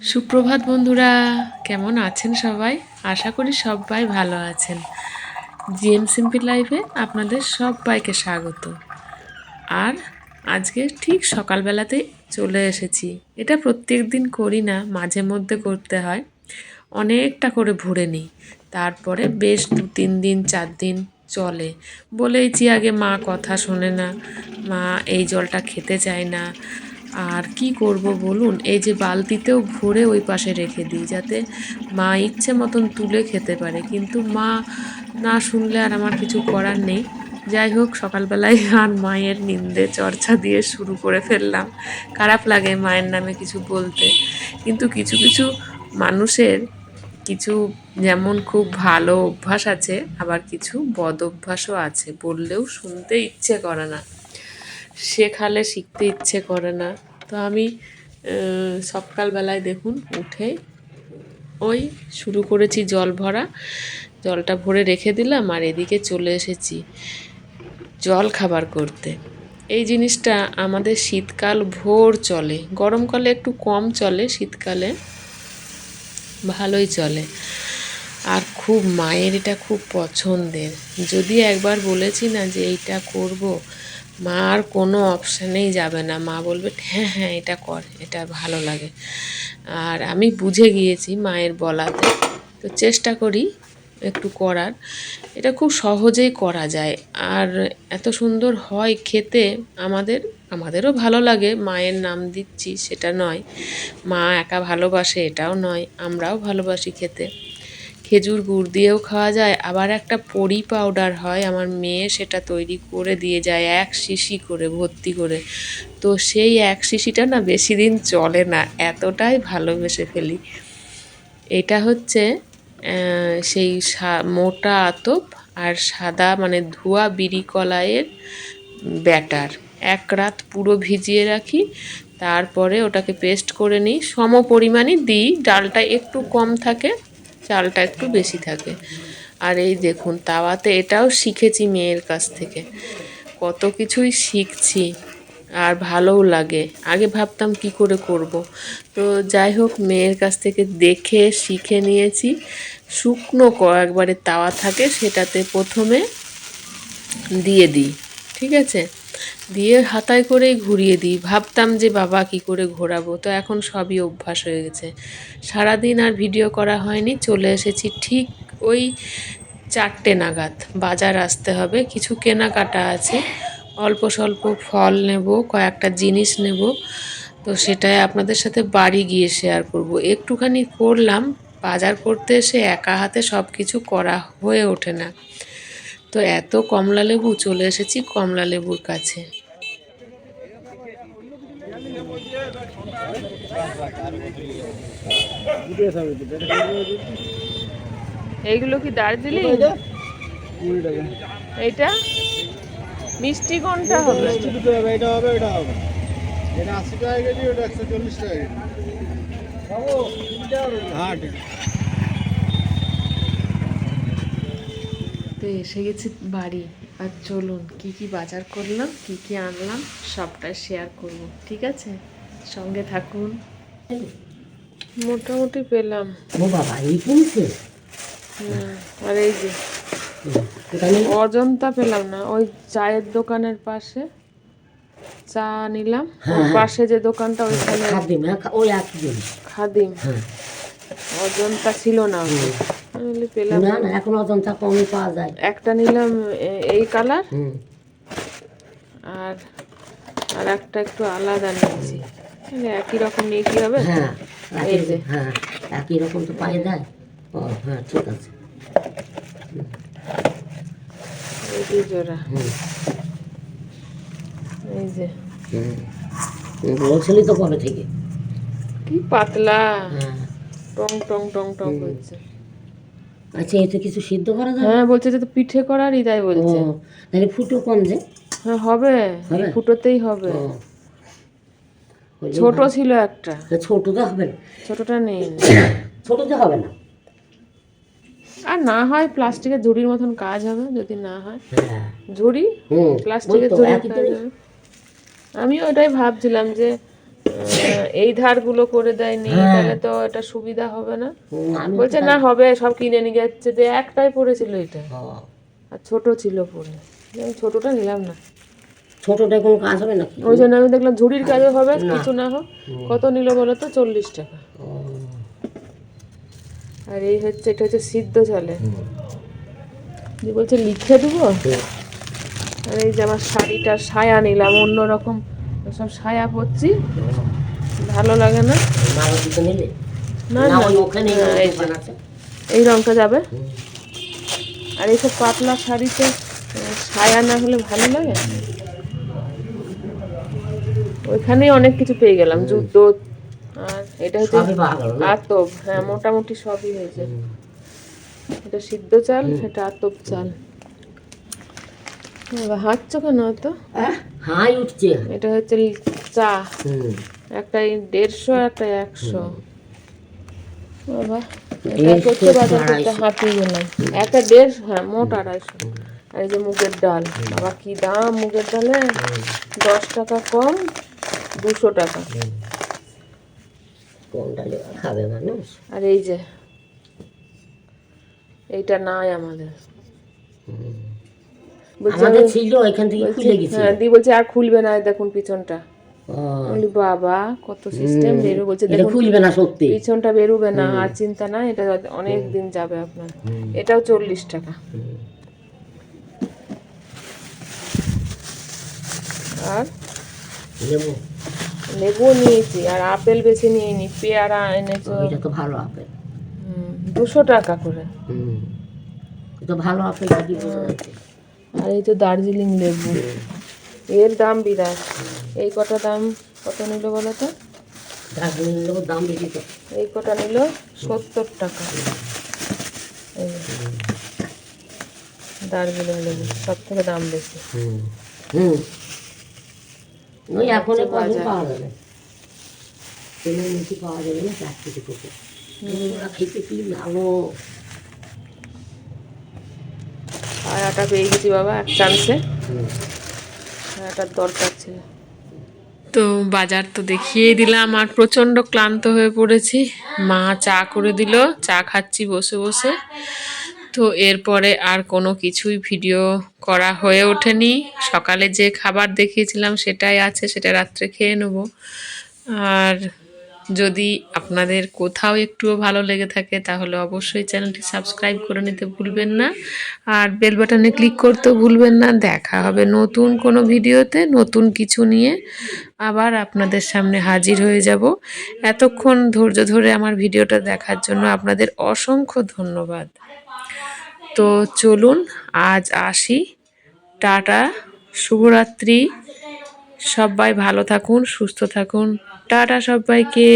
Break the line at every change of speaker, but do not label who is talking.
সুপ্রভাত বন্ধুরা, কেমন আছেন সবাই? আশা করি সবাই ভালো আছেন। জিএম সিম্পল লাইফে আপনাদের সবাইকে স্বাগত। আর আজকে ঠিক সকালবেলাতেই চলে এসেছি। এটা প্রত্যেক দিন করি না, মাঝে মধ্যে করতে হয়। অনেকটা করে ভরে নিই। তারপরে বেশ দু তিন দিন, চার দিন চলে। বলেইছি আগে মা কথা শোনে না। মা এই জলটা খেতে চায় না। আর কি করব বলুন? এই যে বালতিতেও ভরে ওই পাশে রেখে দিই, যাতে মা ইচ্ছে মতন তুলে খেতে পারে। কিন্তু মা না শুনলে আর আমার কিছু করার নেই। যাই হোক, সকালবেলায় আর মায়ের নিন্দে চর্চা দিয়ে শুরু করে ফেললাম। খারাপ লাগে মায়ের নামে কিছু বলতে। কিন্তু কিছু কিছু মানুষের কিছু যেমন খুব ভালো অভ্যাস আছে, আবার কিছু বদ অভ্যাসও আছে। বললেও শুনতে ইচ্ছে করে না। শেখালে শিখতে ইচ্ছে করে না। তো আমি সকালবেলায় দেখুন উঠে ওই শুরু করেছি জল ভরা। জলটা ভরে রেখে দিলাম আর এদিকে চলে এসেছি জল খাবার করতে। এই জিনিসটা আমাদের শীতকাল ভোর চলে। গরমকালে একটু কম চলে, শীতকালে ভালোই চলে। আর খুব মায়ের এটা খুব পছন্দের। যদি একবার বলেছি না যে এইটা করব মা আর কোনো অপশানেই যাবে না। মা বলবে হ্যাঁ হ্যাঁ এটা কর, এটা ভালো লাগে। আর আমি বুঝে গিয়েছি মায়ের বলাতে। তো চেষ্টা করি একটু করার। এটা খুব সহজেই করা যায়। আর এত সুন্দর হয় খেতে, আমাদের, আমাদেরও ভালো লাগে। মায়ের নাম দিচ্ছি সেটা নয়। মা একা ভালোবাসে, এটাও নয়। আমরাও ভালোবাসি খেতে। খেজুর গুড় দিয়েও খাওয়া যায়। আবার একটা পরি পাউডার হয় আমার মেয়ে, সেটা তৈরি করে দিয়ে যায় এক শিশি করে, ভর্তি করে। তো সেই এক শিশিটা না বেশি দিন চলে না, এতটাই ভালোবেসে ফেলি। এটা হচ্ছে সেই মোটা আতপ আর সাদা মানে ধোয়া বিড়ি কলাইয়ের ব্যাটার। এক রাত পুরো ভিজিয়ে রাখি, তারপরে ওটাকে পেস্ট করে নিই। সম পরিমাণই দিই, ডালটা একটু কম থাকে চালটা একটু বেশি থাকে। আর এই দেখুন, তাওয়াতে এটাও শিখেছি মেয়ের কাছ থেকে। কত কিছুই শিখছি আর ভালোও লাগে। আগে ভাবতাম কি করে করব। তো যাই হোক, মেয়ের কাছ থেকে দেখে শিখে নিয়েছি। শুকনো একবারে তাওয়া থাকে, সেটাতে প্রথমে দিয়ে দিই, ঠিক আছে? দিয়ে হাতায় করেই ঘুরিয়ে দিই। ভাবতাম যে বাবা কি করে ঘোরাবো, তো এখন সবই অভ্যাস হয়ে গেছে। সারাদিন আর ভিডিও করা হয়নি, চলে এসেছি ঠিক ওই চারটে নাগাদ। বাজার আসতে হবে, কিছু কেনাকাটা আছে, অল্প স্বল্প ফল নেব, কয়েকটা জিনিস নেব, তো সেটাই আপনাদের সাথে বাড়ি গিয়ে শেয়ার করব। একটুখানি করলাম, বাজার করতে এসে একা হাতে সব কিছু করা হয়ে ওঠে না। তো এত কমলা লেবু চলে এসেছি কমলা লেবুর কাছে। এইগুলো কি দার্জিলিং? এইটা? মিষ্টি কোনটা হবে?
এটা হবে এটা হবে এটা আশি টাকা কেজি ওটা একশো চল্লিশ টাকা কেজি। হ্যাঁ ঠিক। আছে।
তো এসে গেছি বাড়ি। আর চলুন কি কি বাজার করলাম কি কি আনলাম সবটা শেয়ার করব ঠিক আছে? সঙ্গে থাকুন। মোটামুটি পেলাম।
ও বাবা এই কিনছে?
আর এই যে অজন্তা পেলাম না ওই চায়ের দোকানের পাশে চা নিলাম। পাশে যে দোকানটা ওইখানে
খাদিম হ্যাঁ ওই
খাদিম।
হ্যাঁ।
অজন্তা ছিল না। আমি পেলাম।
না না এখন অজন্তা কমই পাওয়া যায়।
একটা নিলাম এই কালার। আর আর একটা একটু আলাদা নিয়েছি। একই রকম নিয়ে কি হবে?
হ্যাঁ
এই যে।
হ্যাঁ একই রকম তো পাই যায়। ও হ্যাঁ ঠিক আছে।
এই জোড়া। যে।
বলছিলি তো কবে থেকে?
কি পাতলা।
হ্যাঁ।
টং টং টং টং করছে
আচ্ছা এতে কিছু সিদ্ধ করা যায়
হ্যাঁ বলছে যে তো পিঠে করারই তাই
ও
বলছে
তাহলে ফুটো কম যে।
হ্যাঁ হবে। ফুটোতেই হবে। ছোট ছিল একটা।
ভালো। ছোটতে হবে না?
ছোটটা নেই।
ছোটতে হবে না?
আর না হয় প্লাস্টিকের ঝুড়ির মতন কাজ হবে যদি না হয়।
হ্যাঁ।
ঝুড়ি? প্লাস্টিকের
ঝুড়ি তো,
কাজ হবে। আমি ওটাই ভাবছিলাম যে এই ধারগুলো করে দেয়নি
হ্যাঁ।
তাহলে তো এটা সুবিধা হবে না। বলছে না হবে সব কিনে নিয়ে যাচ্ছে। যে একটাই পড়েছিল এটা। আর ছোট ছিল পরে আমি ছোটটা নিলাম না।
ছোটটা কোনো কাজ হবে নাকি?
ওই জন্য আমি দেখলাম ঝুড়ির কাজও হবে কিছু না হোক। কত নিল বলো তো? চল্লিশ টাকা। আর এই হচ্ছে এটা হচ্ছে সিদ্ধ চলে। বলছে লিখে দেবো? আর এই যে আমার শাড়িটা সায়া নিলাম অন্যরকম। সব সায়া পরছি ভালো লাগে না। না এই রংটা যাবে। আর এইসব পাতলা শাড়িতে সায়া না হলে ভালো লাগে? ওইখানেই অনেক কিছু পেয়ে গেলাম। জুতো আর এটা হচ্ছে আতপ। হ্যাঁ মোটামুটি সবই হয়েছে। এটা সিদ্ধ চাল এটা আতপ চাল। হাঁটছো কেন তো
আহ, হাই উঠছে।
এটা হচ্ছে চা। একটা দেড়শো একটা একশো। বাবা এটা করতে বাজার করতে হাঁপিয়ে গেলাম। একটা দেড়শো হ্যাঁ মোট আড়াইশো। আর এই যে মুগের ডাল। বাবা কি দাম মুগের ডালে? দশ টাকা কম দুশো টাকা।
খাবে মানুষ?
আর এই যে এইটা নাই আমাদের।
আমাদের ছিল এখান থেকে খুলে গেছিল।
হ্যাঁ দি বলছে আর খুলবে না দেখুন পিছনটা। বলি বাবা কত সিস্টেম বেরো বলছে দেখুন
খুলবে না সত্যি।
পিছনটা বেরোবে না আর চিন্তা না এটা অনেক দিন যাবে আপনার। এটাও চল্লিশ টাকা। আর লেবু। নিয়েছি আর আপেল বেছে নিয়ে নি পেয়ারা এনেছো।
এটা তো ভালো আপেল।
দুশো টাকা করে।
হুম। এটা ভালো আপেল কি বোঝা যাচ্ছে
আর এই তো দার্জিলিং লেবু। এর দাম বিরাট। এই কটা দাম কত নিল বলো তো?
দাম
এই কটা নিল সত্তর টাকা। এই দার্জিলিং লেবু সব থেকে দাম বেশি।
হুম। হুম। এখন পাওয়া যাবে। তেলের মুখি পাওয়া যাবে না খেতে কি ভালো?
আর আটা পেয়ে গেছি বাবা এক চান্সে আটার দরকার ছিল।
তো বাজার তো দেখিয়ে দিলাম আর প্রচণ্ড ক্লান্ত হয়ে পড়েছি। মা চা করে দিল চা খাচ্ছি বসে বসে। তো এরপরে আর কোনো কিছুই ভিডিও করা হয়ে ওঠেনি। সকালে যে খাবার দেখিয়েছিলাম সেটাই আছে সেটা রাত্রে খেয়ে নেব। আর যদি আপনাদের কোথাও একটুও ভালো লেগে থাকে, তাহলে অবশ্যই চ্যানেলটি সাবস্ক্রাইব করে নিতে ভুলবেন না। আর বেল বাটনে ক্লিক করতেও ভুলবেন না। দেখা হবে নতুন কোনো ভিডিওতে নতুন কিছু নিয়ে। আবার আপনাদের সামনে হাজির হয়ে যাব। এতক্ষণ ধৈর্য ধরে আমার ভিডিওটা দেখার জন্য আপনাদের অসংখ্য ধন্যবাদ। তো চলুন, আজ আসি। টাটা, শুভরাত্রি। সবাই ভালো থাকুন, সুস্থ থাকুন। টাটা সবাইকে।